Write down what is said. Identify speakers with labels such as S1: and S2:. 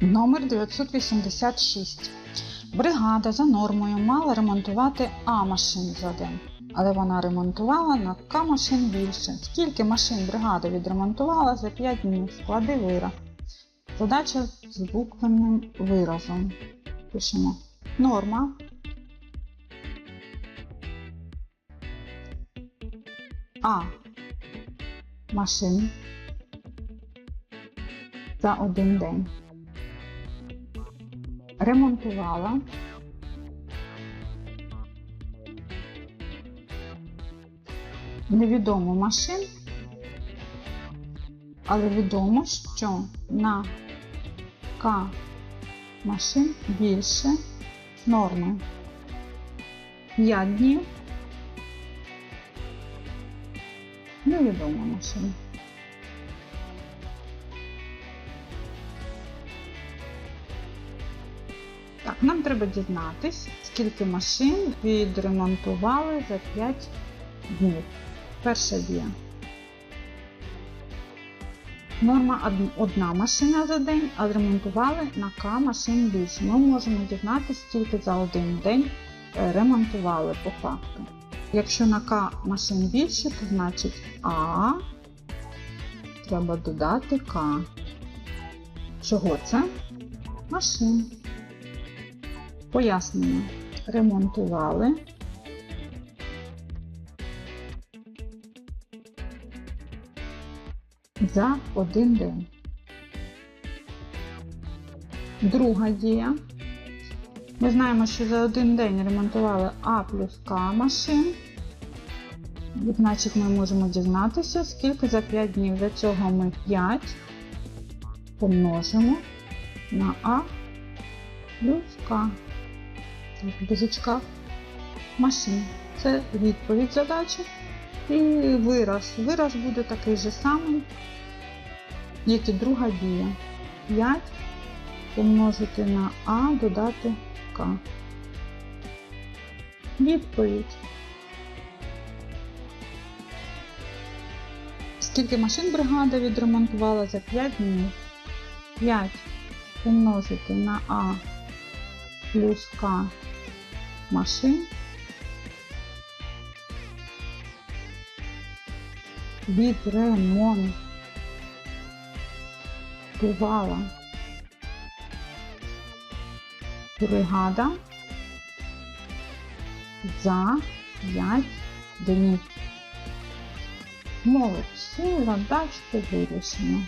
S1: Номер 986. Бригада за нормою мала ремонтувати А машин за день, але вона ремонтувала на К машин більше. Скільки машин бригада відремонтувала за 5 днів? Склади вираз. Задача з буквенним виразом. Пишемо норма. А машин за один день. Ремонтувала. Невідомо машин, але відомо, що на К машин більше норми. 5 днів. Невідомо машин. Так, нам треба дізнатись, скільки машин відремонтували за 5 днів. Перша дія. Норма одна машина за день, а ремонтували на К машин більше. Ми можемо дізнатися, скільки за один день е, ремонтували по факту. Якщо на К машин більше, то значить А треба додати К. Чого це? Машин. Пояснення. Ремонтували. За один день. Друга дія. Ми знаємо, що за один день ремонтували А плюс К машин. Значить, ми можемо дізнатися, скільки за 5 днів. Для цього ми 5 помножимо на А плюс К. Дужечках машин. Це відповідь задачі. І вираз. Вираз буде такий же самий, як і друга дія. 5 помножити на А, додати К. Відповідь. Скільки машин бригада відремонтувала за 5 днів? 5 помножити на А плюс К машин відремонтувала бригада за 5 днів. Молодці, задачку вирішено.